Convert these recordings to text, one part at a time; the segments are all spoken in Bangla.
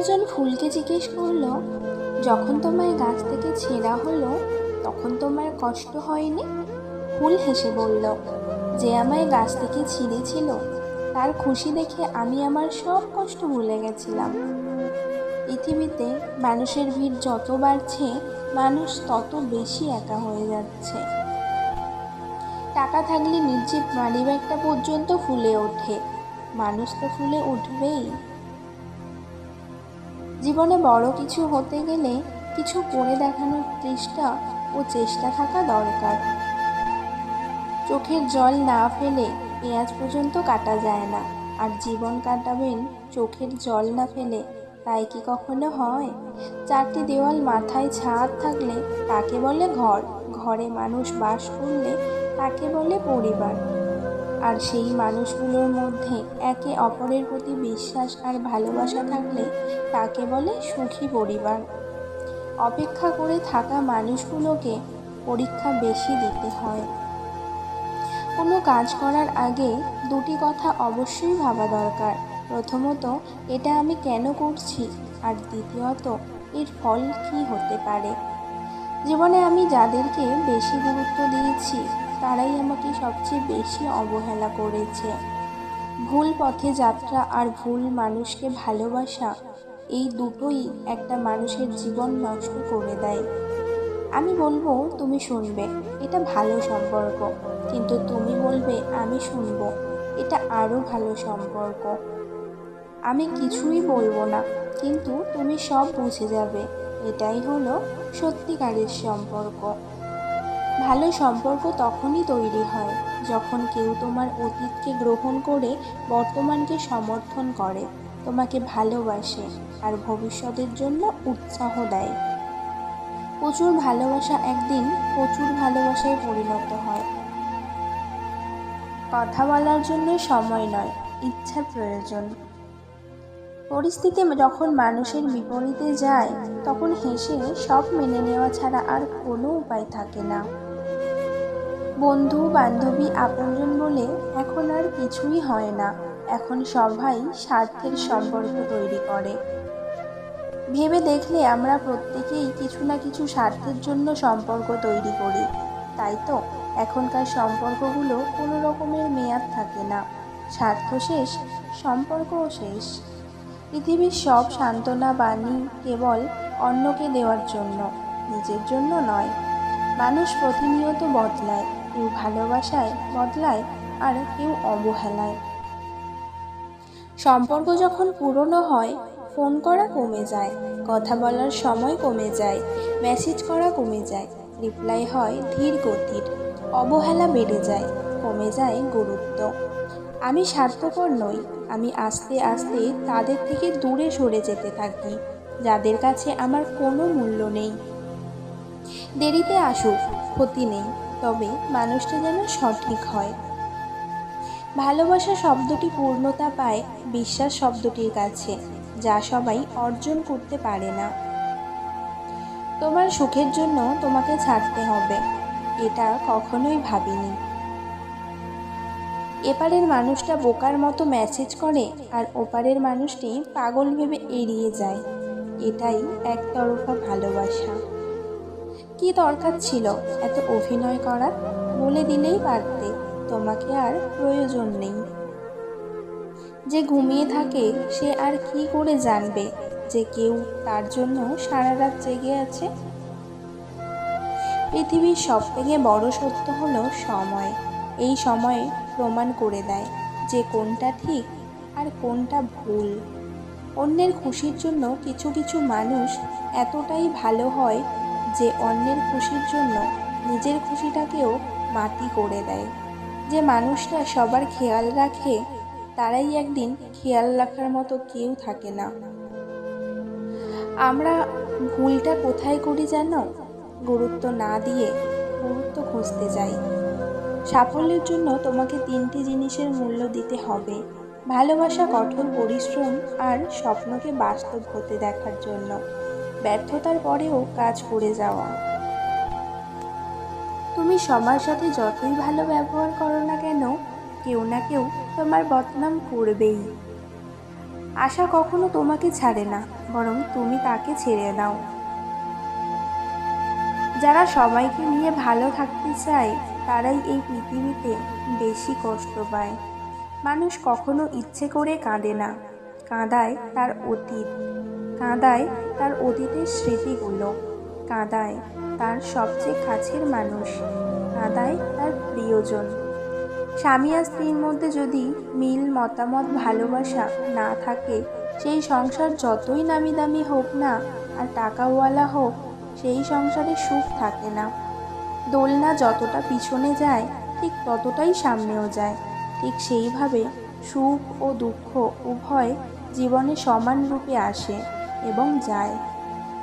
একজন ফুলকে জিজ্ঞেস করল, যখন তোমায় গাছ থেকে ছেঁড়া হলো, তখন তোমার কষ্ট হয়নি? ফুল হেসে বলল, যে আমায় গাছ থেকে ছিঁড়েছিল, তার খুশি দেখে আমি আমার সব কষ্ট ভুলে গেছিলাম। পৃথিবীতে মানুষের ভিড় যত বাড়ছে, মানুষ তত বেশি একা হয়ে যাচ্ছে। টাকা থাকলে নির্জীব মানিব্যাগটা পর্যন্ত ফুলে ওঠে। মানুষ তো ফুলে উঠবেই। জীবনে বড় কিছু হতে গেলে কিছু করে দেখানোর চেষ্টা ও চেষ্টা থাকা দরকার। চোখের জল না ফেলে পেঁয়াজ পর্যন্ত কাটা যায় না। আর জীবন কাটাবেন চোখের জল না ফেলে, তাই কি কখনো হয়? চারটি দেওয়াল মাথায় ছাদ থাকলে তাকে বলে ঘর। ঘরে মানুষ বাস করলে তাকে বলে পরিবার। আর সেই মানুষগুলোর মধ্যে একে অপরের প্রতি বিশ্বাস আর ভালোবাসা থাকলে তাকে বলে সুখী পরিবার। অপেক্ষা করে থাকা মানুষগুলোকে পরীক্ষা বেশি দিতে হয়। কোনো কাজ করার আগে দুটি কথা অবশ্যই ভাবা দরকার। প্রথমত, এটা আমি কেন করছি? আর দ্বিতীয়ত, এর ফল কী হতে পারে? জীবনে আমি যাদেরকে বেশি গুরুত্ব দিয়েছি তারাই আমাকে সবচেয়ে বেশি অবহেলা করেছে। ভুল পথে যাত্রা আর ভুল মানুষকে ভালোবাসা, এই দুটোই একটা মানুষের জীবন নষ্ট করে দেয়। আমি বলব, তুমি শুনবে, এটা ভালো সম্পর্ক। কিন্তু তুমি বলবে, আমি শুনব, এটা আরও ভালো সম্পর্ক। আমি কিছুই বলব না, কিন্তু তুমি সব বুঝে যাবে। এটাই হলো সত্যিকারের সম্পর্ক। ভালো সম্পর্ক তখনই তৈরি হয় যখন কেউ তোমার অতীতকে গ্রহণ করে বর্তমানকে সমর্থন করে, তোমাকে ভালোবাসে আর ভবিষ্যতের জন্য উৎসাহ দেয়। প্রচুর ভালোবাসা একদিন প্রচুর ভালোবাসায় পরিণত হয়। কথা বলার জন্য সময় নয়, ইচ্ছার প্রয়োজন। পরিস্থিতি যখন মানুষের বিপরীতে যায়, তখন হেসে সব মেনে নেওয়া ছাড়া আর কোনো উপায় থাকে না। বন্ধু, বান্ধবী, আপনজন বলে এখন আর কিছুই হয় না। এখন সবাই স্বার্থের সম্পর্ক তৈরি করে। ভেবে দেখলে আমরা প্রত্যেকেই কিছু না কিছু স্বার্থের জন্য সম্পর্ক তৈরি করি। তাই তো, এখনকার সম্পর্কগুলো কোনো রকমের মেয়াদ থাকে না। স্বার্থ শেষ, সম্পর্কও শেষ। পৃথিবীর সব সান্ত্বনা বাণী কেবল অন্যকে দেওয়ার জন্য, নিজের জন্য নয়। মানুষ প্রতিনিয়ত বদলায়। কেউ ভালোবাসায় বদলায় আর কেউ অবহেলায়। সম্পর্ক যখন পুরনো হয়, ফোন করা কমে যায়, কথা বলার সময় কমে যায় মেসেজ করা কমে যায় রিপ্লাই হয় ধীর গতির, অবহেলা বেড়ে যায়, কমে যায় গুরুত্ব। আমি স্বার্থপর নই, আমি আস্তে আস্তে তাদের থেকে দূরে সরে যেতে থাকি, যাদের কাছে আমার কোনো মূল্য নেই। দেরিতে আসুক, ক্ষতি নেই। তবে মানুষটা যেন সঠিক হয়। ভালোবাসা শব্দটি পূর্ণতা পায় বিশ্বাস শব্দটির কাছে, যা সবাই অর্জন করতে পারে না। তোমার সুখের জন্য তোমাকে ছাড়তে হবে, এটা কখনোই ভাবিনি। এপারের মানুষটা বোকার মতো মেসেজ করে আর ওপারের মানুষটি পাগল ভেবে এড়িয়ে যায়, এটাই একতরফা ভালোবাসা। কি দরকার ছিল? এত অভিনয় করার? বলে দিলেই পারতে। তোমাকে আর প্রয়োজন নেই। যে ঘুমিয়ে থাকে, সে আর কি করে জানবে যে কেউ তার জন্য সারা রাত জেগে আছে? পৃথিবীর সব থেকে বড় সত্য হলো সময়। এই সময় প্রমাণ করে দেয় যে কোনটা ঠিক আর কোনটা ভুল। অন্যের খুশির জন্য কিছু কিছু মানুষ এতটাই ভালো হয় যে অন্যের খুশির জন্য নিজের খুশিটাকেও মাটি করে দেয়। যে মানুষটা সবার খেয়াল রাখে, তারাই একদিন খেয়াল রাখার মতো কেউ থাকে না। আমরা ভুলটা কোথায় করি জানো গুরুত্ব না দিয়ে গুরুত্ব খুঁজতে যাই। সাফল্যের জন্য তোমাকে তিনটি জিনিসের মূল্য দিতে হবে। ভালোবাসা, কঠোর পরিশ্রম আর স্বপ্নকে বাস্তব হতে দেখার জন্য। ব্যর্থতার পরেও কাজ করে যাওয়া। তুমি সবার সাথে যতই ভালো ব্যবহার করো না কেন, কেউ না কেউ তোমার বদনাম করবেই। আশা কখনো তোমাকে ছাড়ে না, বরং তুমি তাকে ছেড়ে দাও। যারা সবাইকে নিয়ে ভালো থাকতে চায়, তারাই এই পৃথিবীতে বেশি কষ্ট পায়। মানুষ কখনো ইচ্ছে করে কাঁদে না, কাঁদায় তার অতীত। কাঁদায় তার অতীতের স্মৃতিগুলো। কাঁদায় তার সবচেয়ে কাছের মানুষ। কাঁদায় তার প্রিয়জন। স্বামী আর স্ত্রীর মধ্যে যদি মিল, মতামত, ভালোবাসা না থাকে, সেই সংসার যতই নামি দামি হোক না আর টাকাওয়ালা হোক, সেই সংসারে সুখ থাকে না। দোলনা যতটা পিছনে যায়, ঠিক ততটাই সামনেও যায়। ঠিক সেইভাবে সুখ ও দুঃখ উভয় জীবনে সমান রূপে আসে। এবং যায়।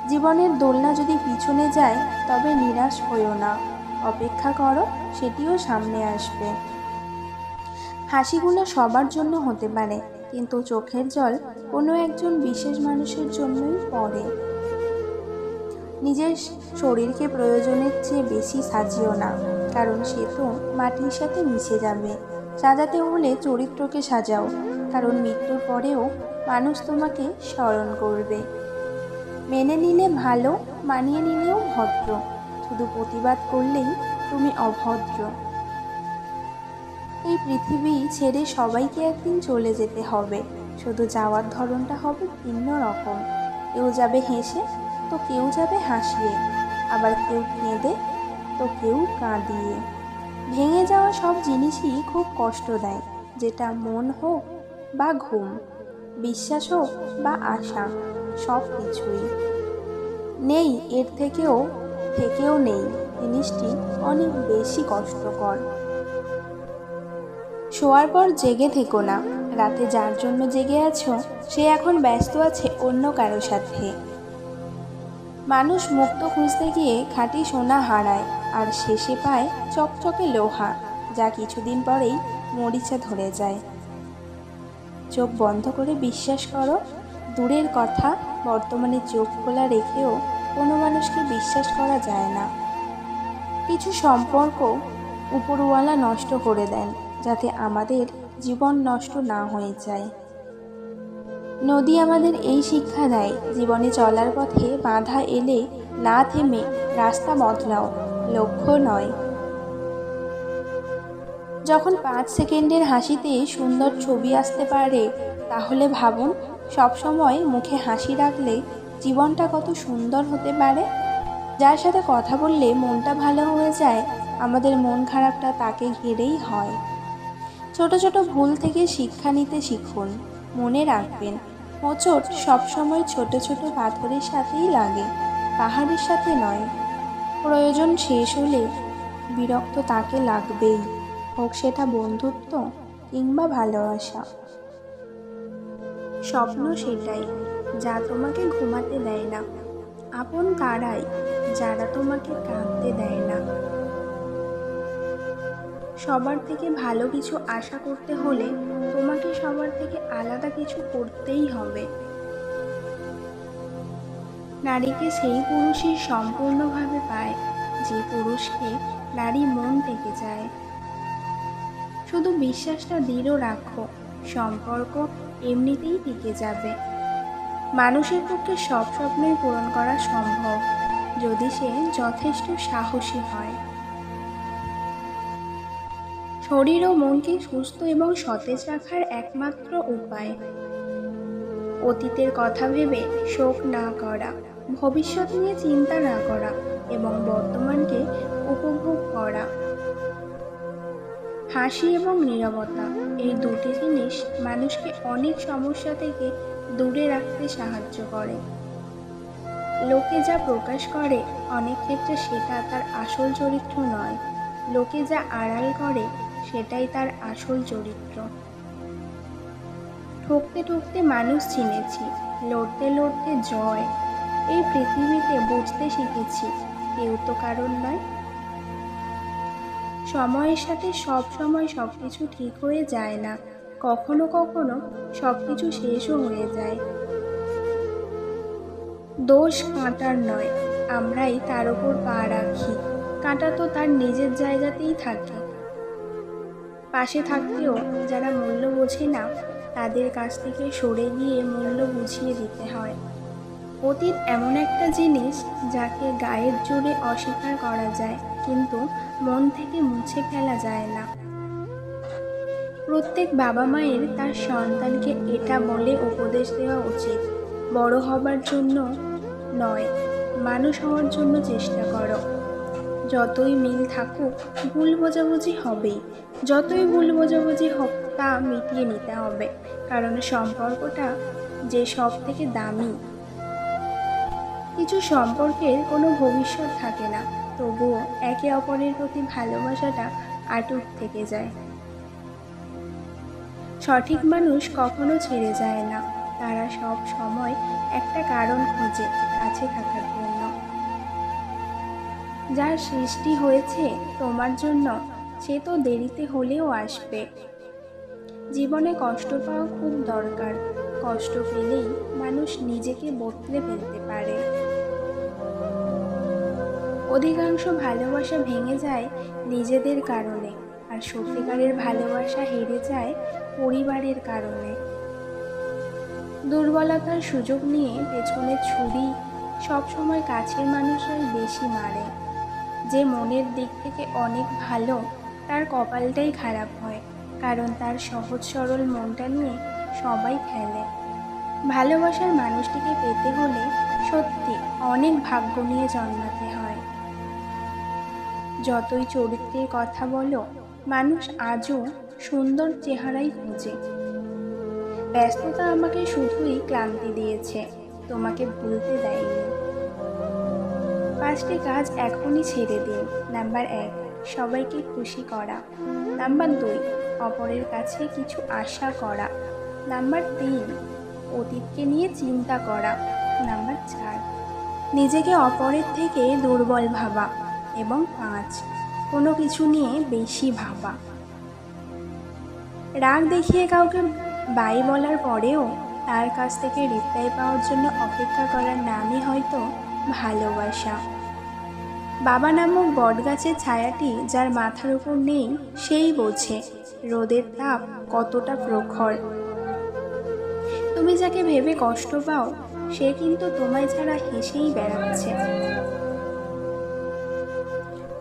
জীবনের দোলনা যদি পিছনে যায়, তবে নিরাশ হইও না। অপেক্ষা করো, সেটিও সামনে আসবে। হাসিগুলো সবার জন্য হতে পারে, কিন্তু চোখের জল কোনো একজন বিশেষ মানুষের জন্যই পড়ে। নিজের শরীরকে প্রয়োজনের চেয়ে বেশি সাজিও না, কারণ সে তো মাটির সাথে মিশে যাবে। সাজাতে হলে চরিত্রকে সাজাও কারণ মৃত্যুর পরেও মানুষ তোমাকে স্মরণ করবে। মেনে নিলে ভালো, মানিয়ে নিলেও ভদ্র। শুধু প্রতিবাদ করলেই তুমি অভদ্র। এই পৃথিবী ছেড়ে সবাইকে একদিন চলে যেতে হবে। শুধু যাওয়ার ধরনটা হবে ভিন্ন রকম। কেউ যাবে হেসে, তো কেউ যাবে হাসিয়ে। আবার কেউ কেঁদে, তো কেউ কাঁদিয়ে। ভেঙে যাওয়া সব জিনিসই খুব কষ্ট দেয় যেটা মন হোক বা ঘুম বিশ্বাস হোক বা আশা সব কিছুই নেই, এর থেকেও থেকেও নেই, জিনিসটি অনেক বেশি কষ্টকর। শোয়ার পর জেগে থেকো না, রাতে যার জন্য জেগে আছো, সে এখন ব্যস্ত আছে অন্য কারও সাথে। মানুষ মুক্ত খুঁজতে গিয়ে খাঁটি সোনা হারায়, আর শেষে পায় চকচকে লোহা, যা কিছুদিন পরেই মরিচা ধরে যায়। চোখ বন্ধ করে বিশ্বাস করো, দূরের কথা বর্তমানে চোখ খোলা রেখেও কোনো মানুষকে বিশ্বাস করা যায় না। কিছু সম্পর্ক উপরওয়ালা নষ্ট করে দেন, যাতে আমাদের জীবন নষ্ট না হয়ে যায়। নদী আমাদের এই শিক্ষা দেয়, জীবনে চলার পথে বাধা এলে না থেমে রাস্তা বদলাও, লক্ষ্য নয়। যখন পাঁচ সেকেন্ডের হাসিতে সুন্দর ছবি আসতে পারে, তাহলে ভাবুন, সবসময় মুখে হাসি রাখলে জীবনটা কত সুন্দর হতে পারে। যার সাথে কথা বললে মনটা ভালো হয়ে যায়, আমাদের মন খারাপটা তাকে ঘিরেই হয়। ছোট ছোট ভুল থেকে শিক্ষা নিতে শিখুন, মনে রাখবেন হোঁচট সবসময় ছোট ছোট পাথরের সাথেই লাগে, পাহাড়ের সাথে নয়। প্রয়োজন শেষ হলে বিরক্ত তাকে লাগবেই। হোক সেটা বন্ধুত্ব কিংবা ভালোবাসা। স্বপ্ন সেটাই, যা তোমাকে ঘুমাতে দেয় না। আপন তারাই, যারা তোমাকে কাঁদতে দেয় না। সবার থেকে ভালো কিছু আশা করতে হলে তোমাকে সবার থেকে আলাদা কিছু করতেই হবে। নারীকে সেই পুরুষই সম্পূর্ণভাবে পায়, যে পুরুষকে নারী মন থেকে যায় শুধু বিশ্বাসটা দৃঢ় রাখো, সম্পর্ক এমনিতেই টিকে যাবে। মানুষের পক্ষে সব স্বপ্নই পূরণ করা সম্ভব, যদি সে যথেষ্ট সাহসী হয়। শরীর ও মনকে সুস্থ এবং সতেজ রাখার একমাত্র উপায়। অতীতের কথা ভেবে শোক না করা, ভবিষ্যৎ নিয়ে চিন্তা না করা এবং বর্তমানকে উপভোগ করা। হাসি এবং নীরবতা, এই দুটি জিনিস মানুষকে অনেক সমস্যা থেকে দূরে রাখতে সাহায্য করে। লোকে যা প্রকাশ করে, অনেক ক্ষেত্রে সেটা তার আসল চরিত্র নয়। লোকে যা আড়াল করে, সেটাই তার আসল চরিত্র। ঠকতে ঠকতে মানুষ চিনেছি, লড়তে লড়তে জয়। এই পৃথিবীতে বুঝতে শিখেছি, কেউ তো কারণ নয়। সময়ের সাথে সব সময় সব কিছু ঠিক হয়ে যায় না। কখনো কখনো সব কিছু শেষও হয়ে যায়। দোষ কাঁটার নয়, আমরাই তার ওপর পা রাখি। কাঁটা তো তার নিজের জায়গাতেই থাকে। পাশে থাকতেও যারা মূল্য বোঝে না, তাদের কাছ থেকে সরে গিয়ে মূল্য বুঝিয়ে দিতে হয়। অতীত এমন একটা জিনিস যাকে গায়ের জোরে অস্বীকার করা যায়, কিন্তু মন থেকে মুছে ফেলা যায় না। প্রত্যেক বাবা মায়ের তার সন্তানকে এটা বলে উপদেশ দেওয়া উচিত, বড় হবার জন্য নয়, মানুষ হওয়ার জন্য চেষ্টা করো। যতই মিল থাকুক, ভুল বোঝাবুঝি হবেই। যতই ভুল বোঝাবুঝি হোক, তা মিটিয়ে নিতে হবে, কারণ সম্পর্কটা যে সব থেকে দামি। কিছু সম্পর্কের কোনো ভবিষ্যৎ থাকে না। তবুও একে অপরের প্রতি ভালোবাসাটা আটুট থেকে যায়। সঠিক মানুষ কখনো ছেড়ে যায় না। তারা সব সময় একটা কারণ খোঁজে কাছে থাকার জন্য। যার সৃষ্টি হয়েছে তোমার জন্য, সে তো দেরিতে হলেও আসবে। জীবনে কষ্ট পাওয়া খুব দরকার। কষ্ট পেলেই মানুষ নিজেকে বদলে ফেলতে পারে। অধিকাংশ ভালোবাসা ভেঙে যায় নিজেদের কারণে আর সত্যিকারের ভালোবাসা হেরে যায় পরিবারের কারণে। দুর্বলতার সুযোগ নিয়ে পেছনে ছুরি সবসময় কাছের মানুষরাই বেশি মারে। যে মনের দিক থেকে অনেক ভালো, তার কপালটাই খারাপ হয়, কারণ তার সহজ সরল মনটা নিয়ে সবাই খেলে ভালোবাসার মানুষটিকে পেতে হলে সত্যি অনেক ভাগ্য নিয়ে জন্মাতে যতই চরিত্রের কথা বলো, মানুষ আজও সুন্দর চেহারাই খোঁজে। ব্যস্ততা আমাকে শুধুই ক্লান্তি দিয়েছে, তোমাকে ভুলতে দেয়নি। পাঁচটি কাজ এখনই ছেড়ে দিন। নাম্বার এক, সবাইকে খুশি করা। নাম্বার দুই, অপরের কাছে কিছু আশা করা। নাম্বার তিন, অতীতকে নিয়ে চিন্তা করা। নাম্বার চার, নিজেকে অপরের থেকে দুর্বল ভাবা। এবং পাঁচ। কোনো কিছু নিয়ে বেশি ভাবা। রাগ দেখিয়ে কাউকে বাই বলার পরেও তার কাছ থেকে রিপ্লাই পাওয়ার জন্য অপেক্ষা করার নামই হয়তো ভালোবাসা। বাবা নামক বটগাছের ছায়াটি যার মাথার উপর নেই, সেই বোঝে রোদের তাপ কতটা প্রখর। তুমি যাকে ভেবে কষ্ট পাও, সে কিন্তু তোমায় ছাড়া হেসেই বেড়াচ্ছে।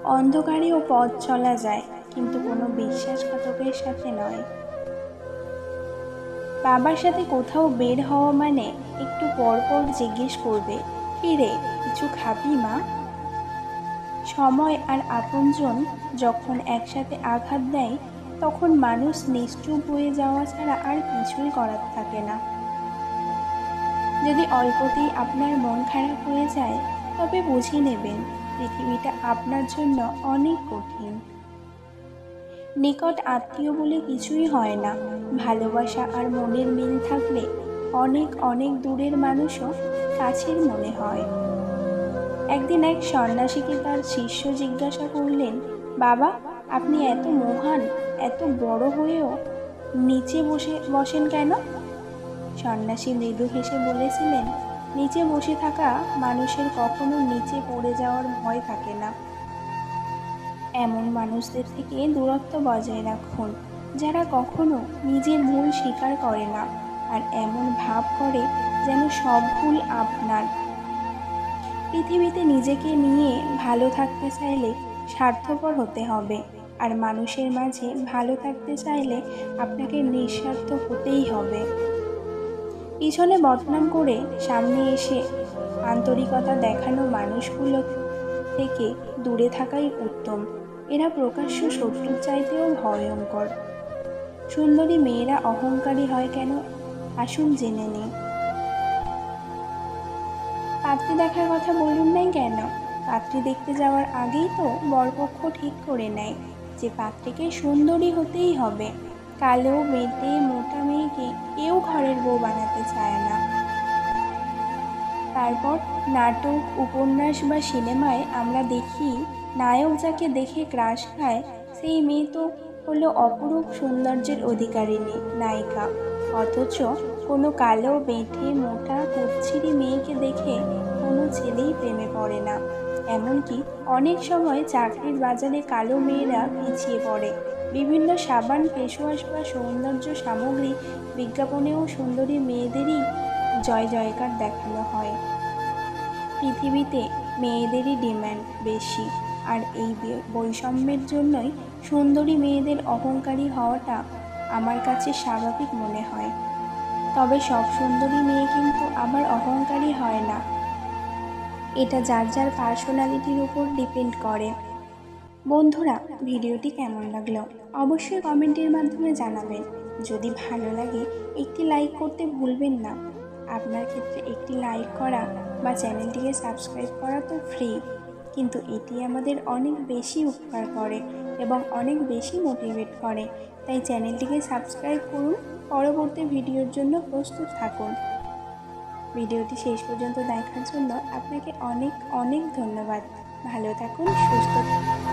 অন্ধকারেও পথ চলা যায়, কিন্তু কোনো বিশ্বাসঘাতকের সাথে নয়। বাবার সাথে কোথাও বের হওয়া মানে একটু পর পর জিজ্ঞেস করবে, "কি রে, কিছু খাবি মা? সময় আর আপনজন যখন একসাথে আঘাত দেয়, তখন মানুষ নিশ্চুপ হয়ে যাওয়া ছাড়া আর কিছুই করার থাকে না। যদি অল্পতেই আপনার মন খারাপ হয়ে যায়, তবে বুঝে নেবেন পৃথিবীটা আপনার জন্য অনেক কঠিন। নিকট আত্মীয় বলে কিছুই হয় না। ভালোবাসা আর মনের মিল থাকলে অনেক অনেক দূরের মানুষও কাছের মনে হয়। একদিন এক সন্ন্যাসীকে তার শিষ্য জিজ্ঞাসা করলেন, বাবা, আপনি এত মহান, এত বড় হয়েও নিচে বসে, বসেন কেন? সন্ন্যাসী মৃদু হেসে বলেছিলেন নিচে বসে থাকা মানুষের কখনো নিচে পড়ে যাওয়ার ভয় থাকে না। এমন মানুষদের থেকে দূরত্ব বজায় রাখুন, যারা কখনো নিজের ভুল স্বীকার করে না, আর এমন ভাব করে যেন সব ভুল আপনার। পৃথিবীতে নিজেকে নিয়ে ভালো থাকতে চাইলে স্বার্থপর হতে হবে, আর মানুষের মাঝে ভালো থাকতে চাইলে আপনাকে নিঃস্বার্থ হতেই হবে। পিছনে বদনাম করে সামনে এসে আন্তরিকতা দেখানো মানুষগুলো থেকে দূরে থাকাই উত্তম। এরা প্রকাশ্য শত্রুর চাইতেও ভয়ঙ্কর। সুন্দরী মেয়েরা অহংকারী হয় কেন? আসুন জেনে নিই। পাত্রী দেখার কথা বলুন নাই কেন? পাত্রী দেখতে যাওয়ার আগেই তো বরপক্ষ ঠিক করে নেয় যে পাত্রীকে সুন্দরী হতেই হবে। কালো মেটে মোটা মেয়েকে কেউ ঘরের বউ বানাতে চায় না। তারপর নাটক, উপন্যাস বা সিনেমায় আমরা দেখি, নায়ক যাকে দেখে ক্রাশ খায়, সেই মেয়ে তো হলো অপরূপ সৌন্দর্যের অধিকারিণী, নায়িকা। অথচ কোনো কালো বেঁটে মোটা, কুচ্ছিরি মেয়েকে দেখে কোনো ছেলেই প্রেমে পড়ে না। এমনকি অনেক সময় চাকরির বাজারে কালো মেয়েরা পিছিয়ে পড়ে। বিভিন্ন সাবান, ফেসওয়াশ বা সৌন্দর্য সামগ্রী বিজ্ঞাপনেও সুন্দরী মেয়েদেরই জয় জয়কার দেখানো হয়। পৃথিবীতে মেয়েদেরই ডিম্যান্ড বেশি আর এই বৈষম্যের জন্যই সুন্দরী মেয়েদের অহংকারী হওয়াটা আমার কাছে স্বাভাবিক মনে হয়। তবে সব সুন্দরী মেয়ে কিন্তু আবার অহংকারী হয় না। এটা যার যার পার্সোনালিটির উপর ডিপেন্ড করে। বন্ধুরা, ভিডিওটি কেমন লাগল অবশ্যই কমেন্টের মাধ্যমে জানাবেন। যদি ভালো লাগে, একটি লাইক করতে ভুলবেন না। আপনার ক্ষেত্রে একটি লাইক করা বা চ্যানেলটিকে সাবস্ক্রাইব করা তো ফ্রি কিন্তু এটি আমাদের অনেক বেশি উপকার করে এবং অনেক বেশি মোটিভেট করে। তাই চ্যানেলটিকে সাবস্ক্রাইব করুন, পরবর্তী ভিডিওর জন্য প্রস্তুত থাকুন। ভিডিওটি শেষ পর্যন্ত দেখার জন্য আপনাকে অনেক অনেক ধন্যবাদ। ভালো থাকুন, সুস্থ থাকুন।